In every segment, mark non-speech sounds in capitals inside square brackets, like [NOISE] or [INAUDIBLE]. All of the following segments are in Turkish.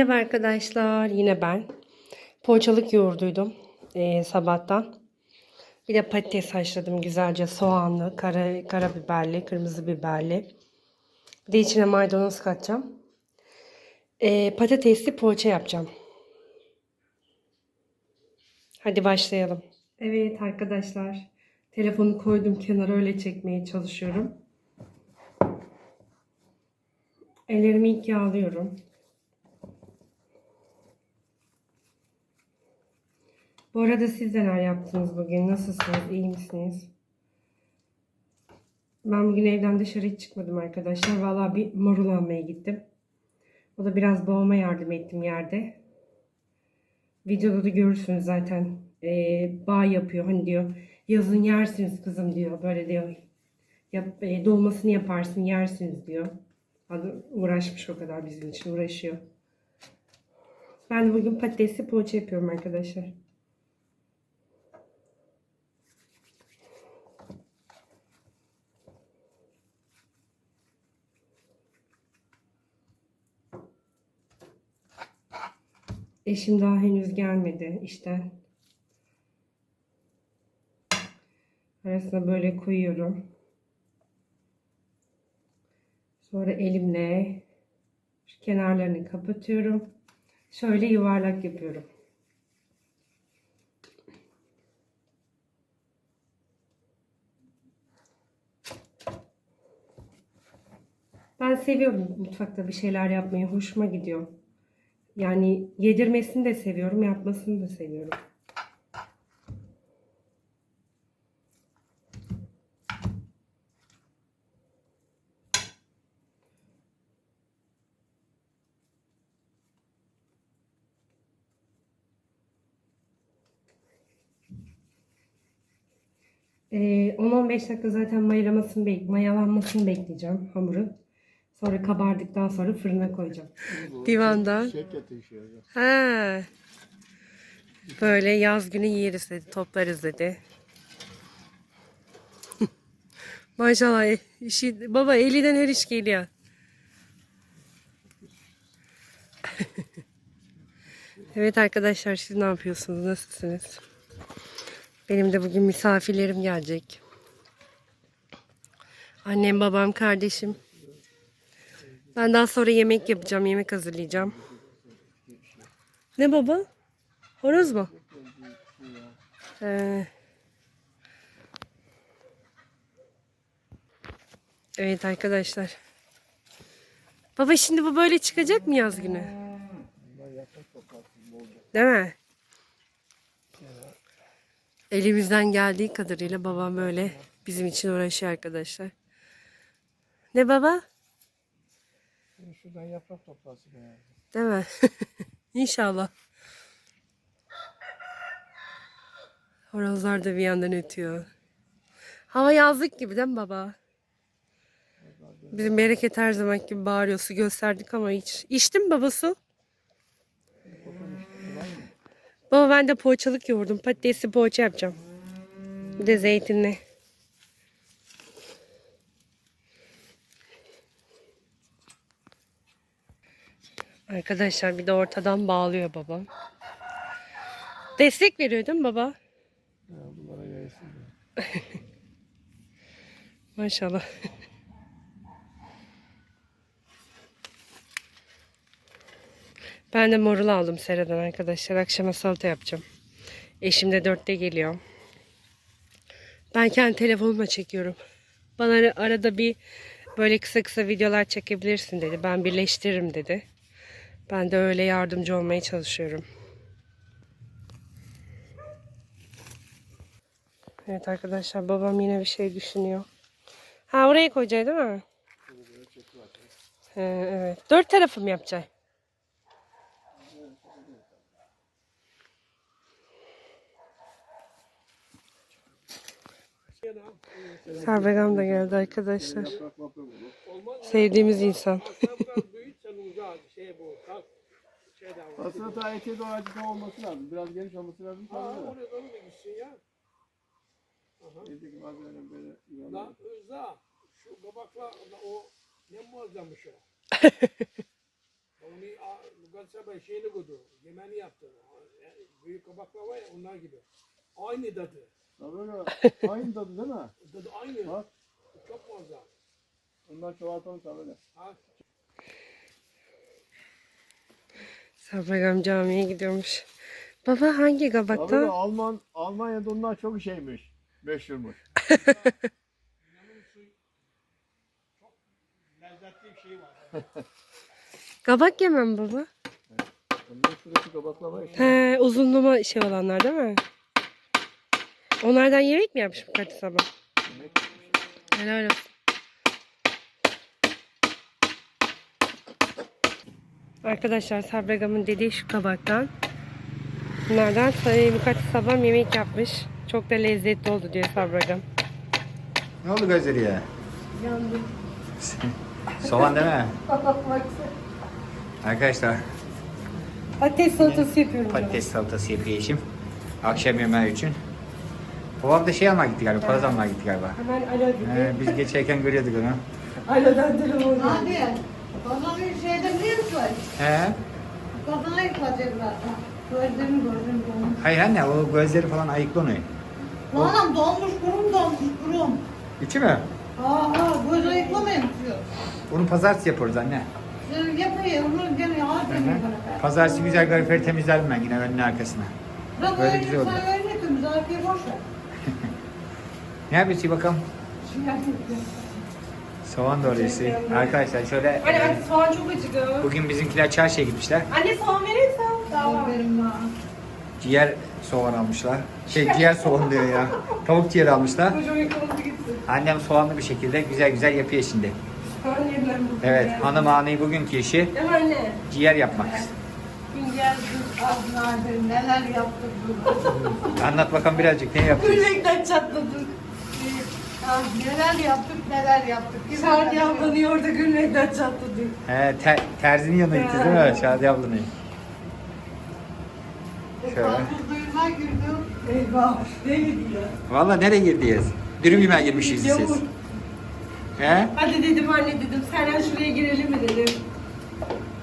Merhaba arkadaşlar, yine ben. Poğaçalık yoğurduydum eee, sabahtan. Bir de patates haşladım güzelce soğanlı, kara, karabiberli, kırmızı biberli. Bir de içine maydanoz katacağım. Eee, patatesli poğaça yapacağım. Hadi başlayalım. Evet arkadaşlar, telefonu koydum kenara öyle çekmeye çalışıyorum. Ellerimi ilk yağlıyorum. Bu arada siz neler yaptınız bugün? Nasılsınız? İyi misiniz? Ben bugün evden dışarı hiç çıkmadım arkadaşlar. Vallahi bir marul almaya gittim. O da biraz babama yardım ettim yerde. Videoda da görürsünüz zaten. Ee, bağ yapıyor. Hani diyor yazın yersiniz kızım diyor. Böyle diyor. Yap, e, dolmasını yaparsın yersiniz diyor. Adı uğraşmış o kadar bizim için uğraşıyor. Ben de bugün patatesli poğaça yapıyorum arkadaşlar. Eşim daha henüz gelmedi işten. Arasına böyle koyuyorum. Sonra elimle şu kenarlarını kapatıyorum. Şöyle yuvarlak yapıyorum. Ben seviyorum mutfakta bir şeyler yapmayı. Hoşuma gidiyor. Yani yedirmesini de seviyorum, yapmasını da seviyorum. Ee, 10-15 dakika zaten mayalamasını mayalanmasını bekleyeceğim hamurun. Sonra kabardıktan sonra fırına koyacağım. İşi ya. Ha. Böyle yaz günü yeriz dedi, toplarız dedi. [LAUGHS] Maşallah işi, baba elinden her iş geliyor. [LAUGHS] evet arkadaşlar siz ne yapıyorsunuz? Nasılsınız? Benim de bugün misafirlerim gelecek. Annem, babam, kardeşim. Ben daha sonra yemek yapacağım, yemek hazırlayacağım. Ne baba? Horoz mu? Ee, evet arkadaşlar. Baba şimdi bu böyle çıkacak mı yaz günü? Değil mi? Elimizden geldiği kadarıyla babam böyle bizim için uğraşıyor arkadaşlar. Ne baba? Şuradan yaprak toplasın ya. Değil mi? [LAUGHS] İnşallah. Horozlar da bir yandan ötüyor. Hava yazlık gibi değil mi baba? Bizim bereket her zaman gibi bağırıyor. Su gösterdik ama hiç. İçtin baba su? Baba ben de poğaçalık yoğurdum. Patatesli poğaça yapacağım. Bir de zeytinli. Arkadaşlar bir de ortadan bağlıyor babam. Destek veriyor değil mi baba? Ya bunlara gelsin. Maşallah. Ben de morul aldım Sera'dan arkadaşlar. Akşama salata yapacağım. Eşim de dörtte geliyor. Ben kendi telefonumla çekiyorum. Bana ara- arada bir böyle kısa kısa videolar çekebilirsin dedi. Ben birleştiririm dedi. Ben de öyle yardımcı olmaya çalışıyorum. Evet arkadaşlar babam yine bir şey düşünüyor. Ha oraya koyacak değil mi? He, evet. Dört tarafı mı yapacak? Sarbegan da geldi arkadaşlar. [LAUGHS] Yaprak maprak olur. Sevdiğimiz insan. Aslında ta ete de ağacı olması lazım. Biraz geniş olması lazım. Tabii de. Oraya doğru mu gitsin ya? Evdeki malzemeler böyle yuvarlak. Lan Rıza, şu kabakla o ne muazzammış o. [LAUGHS] Onu kasaba şeyini koydu. Yemeğini yaptı. Büyük kabaklar var ya onlar gibi. Aynı tadı. Ya böyle aynı tadı değil mi? Tadı aynı. Bak. Çok fazla. Bundan çoğaltalım böyle. Ha, Sabragam camiye gidiyormuş. Baba hangi böyle kabaktan? Alman, Almanya'da onlar çok şeymiş. Meşhurmuş. [LAUGHS] lezzetli bir şey var. Kabak yemem baba. Kabaklama işte. He, uzunluğuma şey olanlar değil mi? Onlardan yemek mi yapmış bu kaç sabah? Helal olsun. Arkadaşlar Sabragam'ın dediği şu kabaktan. Bunlardan e, birkaç sabah yemek yapmış. Çok da lezzetli oldu diyor Sabragam. Ne oldu gözleri ya? Yandım. Soğan değil mi? [LAUGHS] Arkadaşlar Patates salatası yapıyorum. patates salatası eşim. Akşam yemeği için. Babam da şey almaya gitti galiba, pazar almaya gitti galiba. Hemen alo dedi. Ee, biz geçerken görüyorduk onu. Alodan telefon geldi. Bir şeyde biliyor musun? He? Kadına yıkacaklar. Gözlerim gözlerim dolmuş. Hayır anne o gözleri falan ayıklı onu. Lanam dolmuş kurum dolmuş kurum. Üçü mü? Ha ha göz ayıklamayın diyor. Onu pazartesi yapıyoruz anne. Yapıyor onu gene bana. Pazartesi güzel gariferi temizlerim ben yine önüne arkasına. Bırak Böyle öyle güzel oldu. sen öyle temiz arkayı boş ver. [LAUGHS] Ne yapıyorsun bakalım? Şey yapayım. Soğan doğruyorsun. Arkadaşlar şöyle Anne e, hadi soğan çok acıdı. bugün bizimkiler çarşıya gitmişler. Anne soğan verirsen. Tamam. Ciğer soğan almışlar. Şey ciğer soğan diyor ya. [LAUGHS] Tavuk ciğer almışlar. Annem soğanlı bir şekilde güzel güzel yapıyor şimdi. Soğan yediler bu. Evet hanım ağanın bugünkü işi Değil mi anne? ciğer yapmak. Güncel kız adlardır neler yaptık burada. Anlat bakalım birazcık ne yaptınız? Gülmekten çatladık. Ah, neler yaptık neler yaptık. Şadi bilir? ablanı orada gülmekten çatladık. He, ter, terzinin yanına gittiniz değil mi? Şadi ablanın. Şöyle. Karpuz duyurma güldüm. Eyvah. Ne gidiyor? Valla nereye girdiyiz? Dürüm yemeğe girmişiz siz. Yavur. He? Hadi dedim anne dedim. Senden şuraya girelim mi dedim.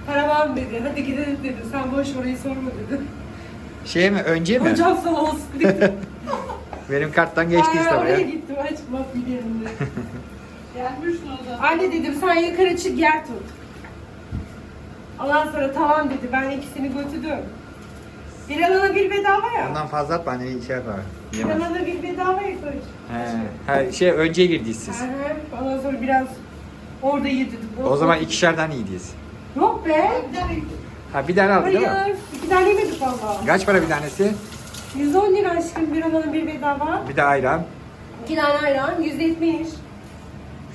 Para var mı dedi. Hadi gidelim dedi. Sen boş orayı sorma dedi. Şey mi? Önce mi? Hocam sağ olsun. [LAUGHS] Benim karttan geçtiyiz Ben oraya tabii. Gittim açmak biliyorum dedi. [LAUGHS] Gelmişsin o zaman. Anne dedim sen yukarı çık yer tut. Ondan sonra tamam dedi. Ben ikisini götürdüm. Bir alana bir bedava ya. Ondan fazla atma anne içer var. Bir Yemez. alana bir bedava ya koç. He. Ha, şey önce girdiyiz siz. Hı. Ondan sonra biraz orada yedirdik. O zaman ikişerden iyiydiz. Yok be. Ha bir tane aldık değil mi? Hayır. İki tane yemedik valla. Kaç para bir tanesi? 110 lira aşkım bir alanın bir bedava. Bir de ayran. İki tane ayran 170.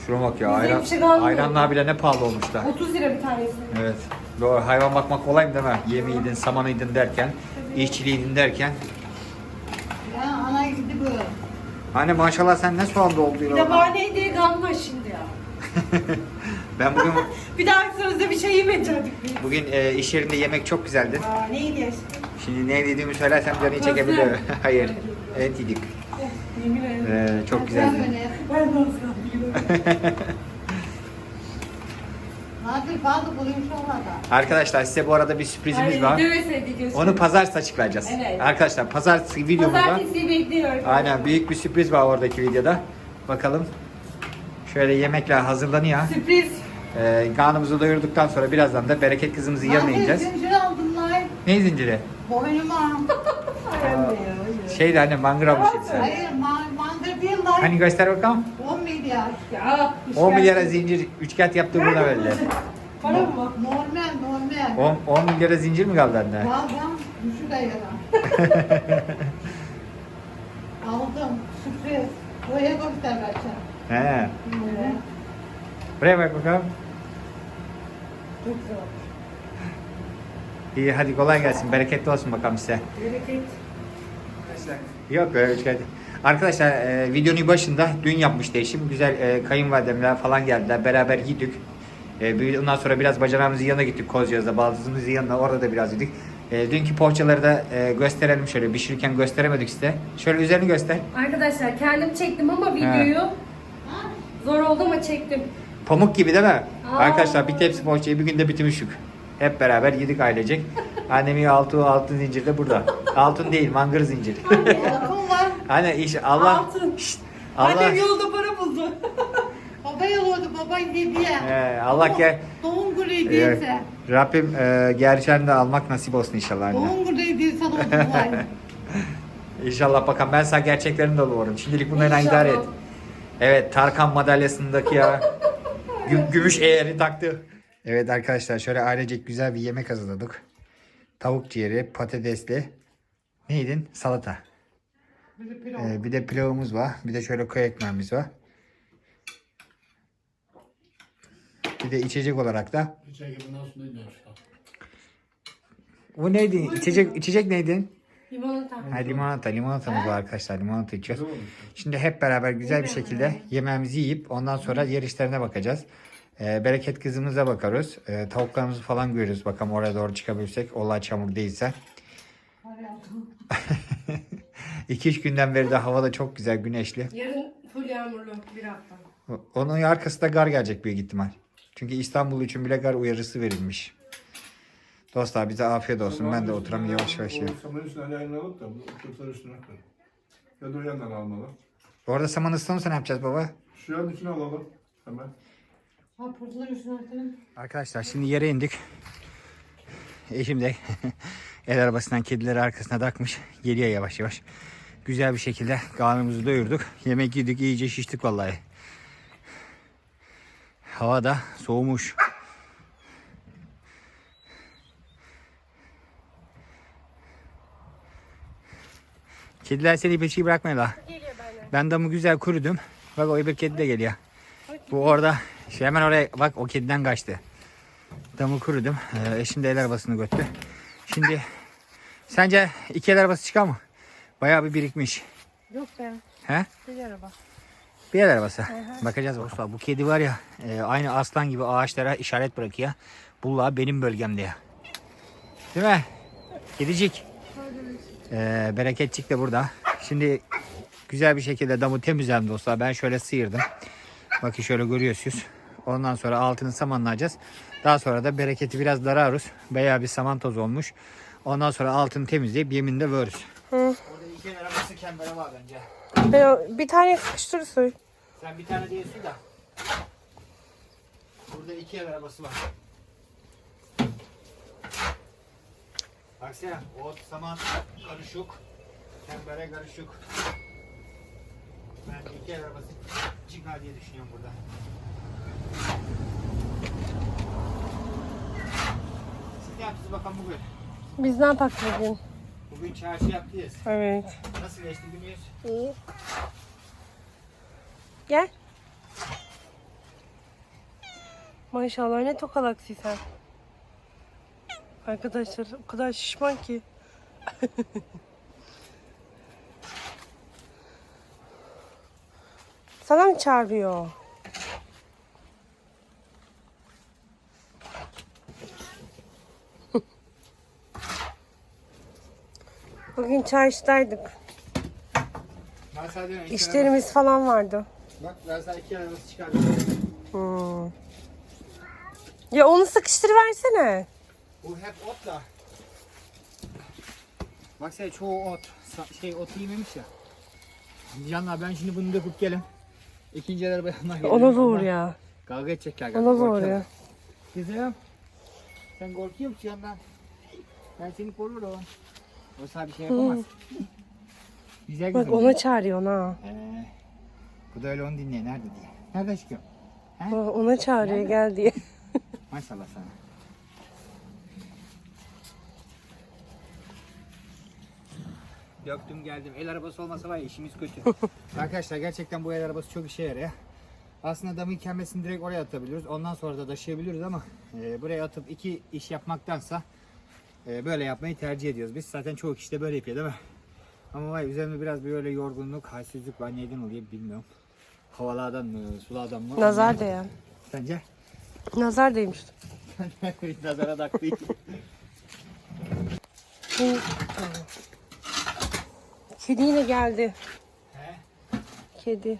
Şuna bak ya Bize ayran. bir şey kalmıyor. Ayranlar bile ne pahalı olmuş da. 30 lira bir tanesi. Evet. Doğru. Hayvan bakmak kolay mı değil mi? Yemiydin, samanıydın derken, işçiliydin derken. Ya ana gitti böyle. Anne maşallah sen ne soğan Bir dolduruyorsun de orada? bahaneydi kalma şimdi ya. [LAUGHS] Ben bugün [LAUGHS] Bir daha sözde bir şey yemeyeceğim. bugün e, iş yerinde yemek çok güzeldi. Aa neydi aşkım? Şimdi ne dediğimi söylersem canı çekebilir. [LAUGHS] Hayır. Evet yedik. Yemin ederim. Ee, çok beni. Ben de olsam. [LAUGHS] Nadir bazı buluymuş olmadan. Arkadaşlar size bu arada bir sürprizimiz var. Onu pazartesi açıklayacağız. Evet. Arkadaşlar pazartesi videomuzda. Pazartesi bekliyorum. Aynen büyük bir sürpriz var oradaki videoda. Bakalım. Şöyle yemekler hazırlanıyor. Sürpriz. Ee, karnımızı doyurduktan sonra birazdan da bereket kızımızın yanına Nadir ineceğiz. zincir aldım lan. Ne zinciri? Boynuma. Ay anne ya. Şeydi anne mangır almış hepsi. Hayır ma- mangır değil lan. Hani göster bakalım. 10 milyar. Ya. 10 milyara zincir üçkağıt yaptı burada böyle. Para mı? Normal normal. 10, 10 milyara zincir mi kaldı anne? Bazen düşü de yarar. [LAUGHS] Aldım. Sürpriz. Boya göster kaçar. He. Buraya bak bakalım. Çok güzel. İyi hadi kolay gelsin. Bereketli olsun bakalım size. Bereket. Yok böyle üç kağıt. Arkadaşlar e, videonun başında dün yapmıştı eşim. Güzel e, kayınvalidemler falan geldiler. Beraber yedik. E, ondan sonra biraz bacanağımızın yanına gittik Kozcağız'da. Baldızımızın yanına orada da biraz yedik. E, dünkü poğaçaları da e, gösterelim şöyle. Pişirirken gösteremedik size. Şöyle üzerini göster. Arkadaşlar kendim çektim ama videoyu zor oldu ama çektim. Pamuk gibi değil mi? Aa. Arkadaşlar bir tepsi poğaçayı bir günde bitirmiştik. Hep beraber yedik ailecek. Annemin altı altın zincir de burada. [LAUGHS] Altın değil mangır zincir. Altın var. [LAUGHS] hani iş Allah Altın. Şşt, Allah Annem yolda para buldu. [LAUGHS] baba yolladı baba hediye. Ee, Allah gel. Doğum günü Ee, hediyesi. Rabbim e, gerçekten de almak nasip olsun inşallah anne. Doğum günü hediyesi oldu. İnşallah bakalım ben sana gerçeklerini de olurum. Şimdilik bunlarla idare et. Evet Tarkan madalyasındaki ya. Gü- gümüş eğeri taktı. Evet arkadaşlar şöyle ailecek güzel bir yemek hazırladık. Tavuk ciğeri, patatesli. Neydin? Salata. Ee, bir de pilavımız var. Bir de şöyle köy ekmeğimiz var. Bir de içecek olarak da. Bu neydi? İçecek, içecek neydi? Limonata. Ha, limonata, limonatamız var arkadaşlar. Limonata içiyoruz. Şimdi hep beraber güzel bir şekilde yemeğimizi yiyip ondan sonra yer işlerine bakacağız. Ee, bereket kızımıza bakarız. Ee, tavuklarımızı falan görürüz. Bakalım oraya doğru çıkabilirsek. Olay çamur değilse. [LAUGHS] 2-3 günden beri de hava da çok güzel, güneşli. Yarın full yağmurlu bir hafta. Onun arkasında gar gelecek büyük ihtimal. Çünkü İstanbul için bile gar uyarısı verilmiş. Dostlar bize afiyet olsun. Ben de oturam yavaş yavaş yiyorum. Samanın üstüne ayağını alıp da bu kırklar üstüne koy. Ya da o yandan almalı. Orada saman ıslanırsa ne yapacağız baba? Şu yan içine alalım. Hemen. Ha üstüne. Arkadaşlar şimdi yere indik. Eşim de [LAUGHS] el arabasından kedileri arkasına takmış. Geliyor yavaş yavaş. Güzel bir şekilde karnımızı doyurduk. Yemek yedik iyice şiştik vallahi. Hava da soğumuş. Kediler seni peşi bırakmıyorlar. Ben damı güzel kurudum. Bak o öbür kedi de geliyor. Bu orada şey hemen oraya bak o kediden kaçtı. Damı kurudum. Ee, eşim de el arabasını götürdü. Şimdi sence iki el arabası çıkar mı? Bayağı bir birikmiş. Yok be. He? Bir araba. Bir el arabası. Bakacağız dostlar. Bu kedi var ya e, aynı aslan gibi ağaçlara işaret bırakıyor. Bulla benim bölgem diye. Değil mi? Kedicik. Ee, bereketçik de burada. Şimdi güzel bir şekilde damı temizledim dostlar. Ben şöyle sıyırdım. Bakın şöyle görüyorsunuz. Ondan sonra altını samanlayacağız. Daha sonra da bereketi biraz dararız. Bayağı bir saman toz olmuş. Ondan sonra altını temizleyip yeminle veririz. Orada iki el arabası kembere var bence. Ben o- bir tane sıkıştır suy. Sen bir tane diyorsun da. Burada iki el arabası var. Baksana ot, saman karışık. Kembere karışık. Ben iki el arabası çıkar diye düşünüyorum burada. Ne yaptınız bakalım bugün? Biz ne yapak bugün? Bugün çarşı yaptınız. Evet. Nasıl geçti gününüz? İyi. Gel. Maşallah ne tokalaksın sen. Arkadaşlar o kadar şişman ki. [LAUGHS] Sana mı çağırıyor? Bugün çarşıdaydık. Ben sadece iki İşlerimiz falan vardı. arabası- Bak ben sana iki arabası çıkardım. Hmm. Ya onu sıkıştırıversene. Bu hep ot da. Bak sen çoğu ot. Sa- Şey ot yememiş ya. Canlar ben şimdi bunu döküp gelin. İkinci el arabaya yanına gelin. Ona zor ya. Kavga edecekler. Ona galiba, zor korkuyorlar. ya. Kızım. Sen korkuyor musun yandan? Ben seni korurum. O sana bir şey yapamaz. [LAUGHS] Güzel Bak kızım. ona çağırıyor ona. Ee, bu da öyle onu dinliyor. Nerede diye. Nerede çıkıyor? Bak ona çağırıyor gel diye. [LAUGHS] Maşallah sana. Döktüm geldim. El arabası olmasa var ya işimiz kötü. [LAUGHS] Arkadaşlar gerçekten bu el arabası çok işe yarıyor. Aslında damın kemmesini direkt oraya atabiliriz. Ondan sonra da taşıyabiliriz ama e, buraya atıp iki iş yapmaktansa e, böyle yapmayı tercih ediyoruz. Biz zaten çoğu kişi de böyle yapıyor değil mi? Ama vay üzerimde biraz böyle yorgunluk, halsizlik var. Neyden oluyor bilmiyorum. Havalardan mı, sulardan mı? Nazar ya. Sence? Nazar değmiş. [LAUGHS] Nazara taktı. Kedi yine geldi. He? Kedi.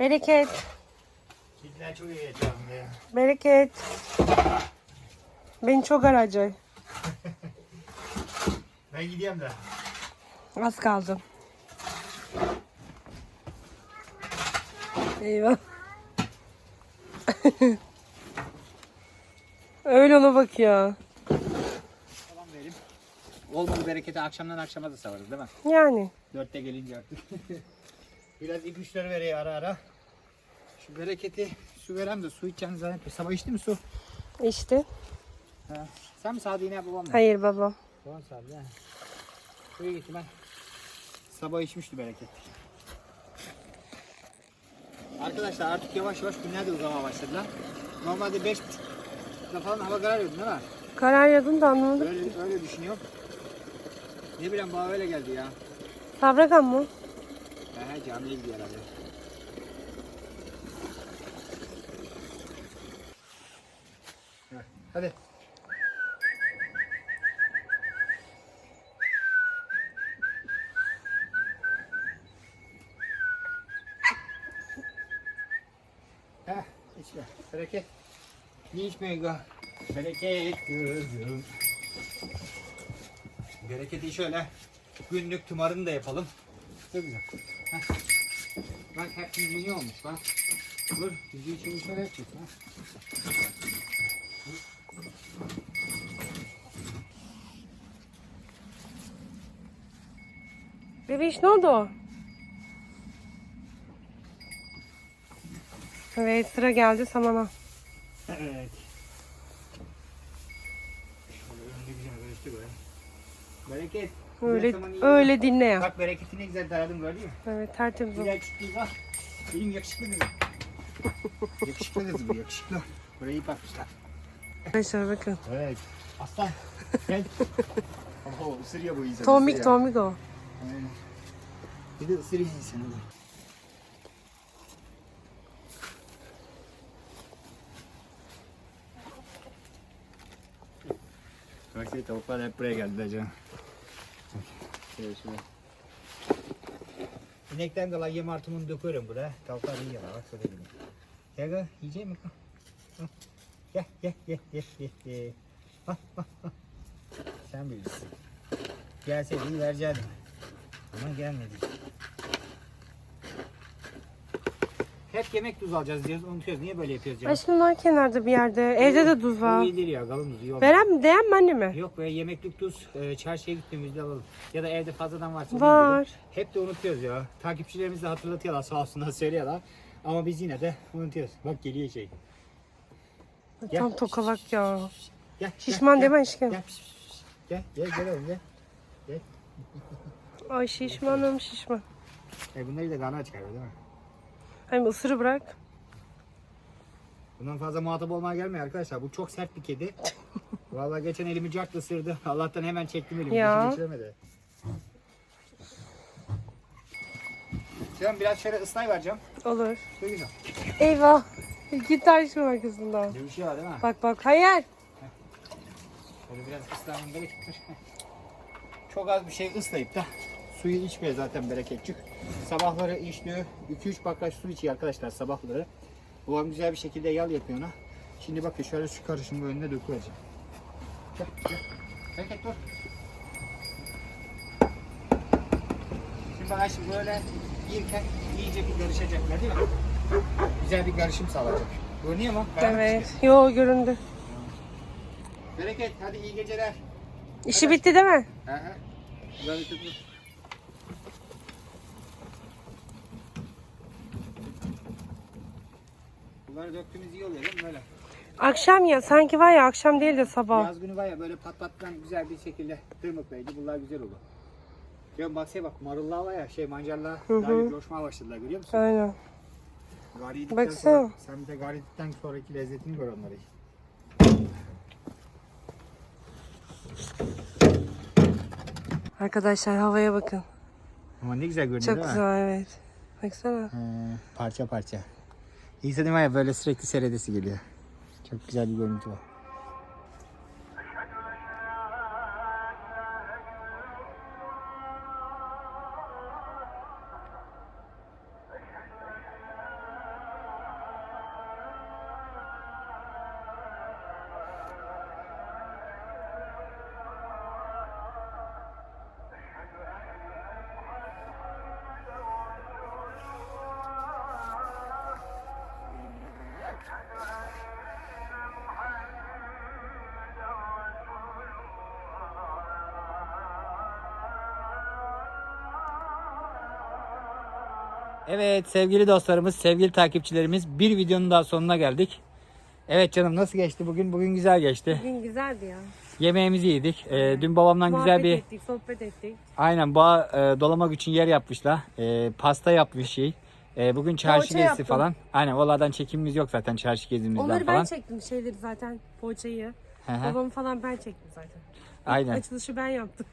Bereket. Ben çok ya. Bereket. Beni çok aracı. [LAUGHS] Ben gidiyorum da. Az kaldı. Eyvah. [LAUGHS] Öyle ona bak ya. Tamam verim. Olmadı bereketi akşamdan akşama da savarız değil mi? Yani. Dörtte gelince artık. [LAUGHS] Biraz ipuçları vereyim ara ara. Şu bereketi su verem de su içeceğini zannetmiyorum. Sabah içti mi su? İşte. Ha. Sen mi sağdı yine babam mı? Hayır babam. Babam sağdı ha. Suyu gitti ben. Sabah içmişti bereket. Arkadaşlar artık yavaş yavaş günler de uzamaya başladılar. Normalde beş buçukta falan hava kararıyordu değil mi? Karar yadın da anlamadım. Öyle, öyle düşünüyorum. Ne bileyim bana öyle geldi ya. Fabrika mı? He he camiye gidiyor herhalde. Heh, Hadi. Heh, içme. Bereket. Niye içmiyorsun go? Bereket kızım. Bereketi şöyle günlük tumarını da yapalım. Çok güzel. Heh. Bak hep yüzüğü olmuş bak. Dur yüzüğü şimdi şöyle yapacağız. Ha. Bebiş ne oldu? Evet sıra geldi samana. Evet. Şöyle önünde güzel karıştı böyle. Bereket. Öyle öyle dinle ya. Bak bereketi ne güzel taradım gördün mü? Evet tertemiz oldu. Çıktı bak. Benim yakışıklı kızım. yakışıklı kızım yakışıklı. Burayı iyi bakmışlar. Arkadaşlar bakın. Evet. Aslan. Gel. Oho ısırıyor bu insan. Tomik tomik o. Aynen. Bir de ısırıyor insanı bu. Bak şey tavuklar hep buraya geldiler canım. Şöyle şöyle. İnekten kalan yem artımını döküyorum buraya. Tavuklar yiyorlar bak şöyle gibi. Gel gel yiyecek mi? Gel gel gel gel gel. gel. Sen bilirsin. Gelseydi verecektim. Ama gelmedi. Hep yemek tuz alacağız diyoruz, unutuyoruz. Niye böyle yapıyoruz canım? Aşkım var kenarda bir yerde. Evde de tuz Bu var. iyidir ya, kalın tuz iyi olur. Veren mi? Değen mi anne mi? Yok be yemeklik tuz e, çarşıya gittiğimizde alalım. Ya da evde fazladan varsa Var. bildirim. Hep de unutuyoruz ya. Takipçilerimiz de hatırlatıyorlar sağ olsunlar söylüyorlar. Ama biz yine de unutuyoruz. Bak geliyor şey. Gel. Tam tokalak ya. Gel. Şişman gel. aşkım? Gel. Gel gel gel oğlum gel. Ay şişmanım şişman. E, bunları da gana çıkarıyor değil mi? Hani ısırı bırak. Bundan fazla muhatap olmaya gelmiyor arkadaşlar. Bu çok sert bir kedi. [LAUGHS] Vallahi geçen elimi cart ısırdı. Allah'tan hemen çektim elimi. Ya. Geçiremedi. Canım biraz şöyle ıslay vereceğim. Olur. Şöyle güzel. Eyvah. Git aşkım arkasından. Bir şey var değil mi? Bak bak hayır. Şöyle biraz ıslamam [LAUGHS] gerekir. Çok az bir şey ıslayıp da suyu içmiyor zaten bereketçik. Sabahları içtiği 2-3 baklaç su içiyor arkadaşlar sabahları. Babam güzel bir şekilde yal yapıyor ona. Şimdi bakın şöyle su karışımı önüne döküleceğim. Gel dur. Şimdi bana şimdi böyle yiyirken iyice bir karışacaklar değil mi? Güzel bir karışım sağlayacak. Görünüyor mu? Evet. Yo göründü. Bereket hadi iyi geceler. İşi bitti değil mi? Hı hı. Güzel bir tutmuş. Bunları döktüğümüz iyi oluyor değil mi böyle? Akşam ya sanki var ya akşam değil de sabah. Yaz günü var ya böyle pat pattan güzel bir şekilde tırmıklayıcı bunlar güzel olur. Ya bak şey bak marullar var ya şey mancarlar Hı daha hı. bir coşmaya başladılar görüyor musun? Aynen. Gari yedikten Baksana. sonra sen bir de gari yedikten sonraki lezzetini gör onları. Arkadaşlar havaya bakın. Ama ne güzel görünüyor Çok değil mi? güzel evet. Baksana. He, parça parça. İnsanın var ya böyle sürekli seyredesi geliyor. Çok güzel bir görüntü var. Evet sevgili dostlarımız, sevgili takipçilerimiz bir videonun daha sonuna geldik. Evet canım nasıl geçti bugün? Bugün güzel geçti. Bugün güzeldi ya. Yemeğimizi yedik. Ee, dün babamdan güzel Muhabbet bir ettik, sohbet ettik. aynen bağ e, dolamak için yer yapmışlar. Ee, pasta yapmış şey. Ee, bugün çarşı Poğaça gezisi yaptım. falan. Aynen oralardan çekimimiz yok zaten çarşı gezimizden Onları ben falan. çektim şeyleri zaten. Poğaçayı. Hı hı. Babamı falan ben çektim zaten. Aynen. Açılışı ben yaptım.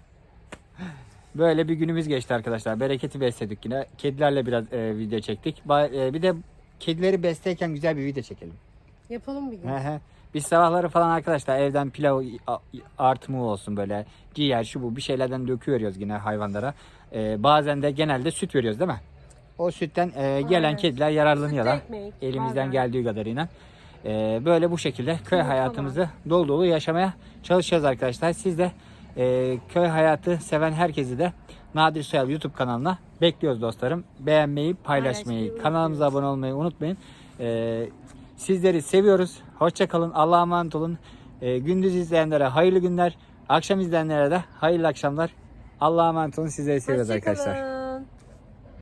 [LAUGHS] Böyle bir günümüz geçti arkadaşlar. Bereketi besledik yine. Kedilerle biraz e, video çektik. Ba- e, bir de kedileri besleyken güzel bir video çekelim. Yapalım bir gün. Hı hı. Biz sabahları falan arkadaşlar evden pilav a- artımı olsun böyle ciğer şu bu bir şeylerden döküyoruz yine hayvanlara. Ee, bazen de genelde süt veriyoruz değil mi? O sütten e, gelen Aynen. kediler yararlanıyorlar. Ekmek, Elimizden bazen. geldiği kadarıyla. Ee, böyle bu şekilde köy hayatımızı dolu dolu yaşamaya çalışacağız arkadaşlar. Siz de e, köy hayatı seven herkesi de Nadir Soyal YouTube kanalına bekliyoruz dostlarım. Beğenmeyi, paylaşmayı, Paylaşmayı kanalımıza abone olmayı unutmayın. Ee, sizleri seviyoruz. Hoşça kalın. Allah'a emanet olun. Ee, gündüz izleyenlere hayırlı günler. Akşam izleyenlere de hayırlı akşamlar. Allah'a emanet olun. Sizleri seviyoruz Hoşça arkadaşlar.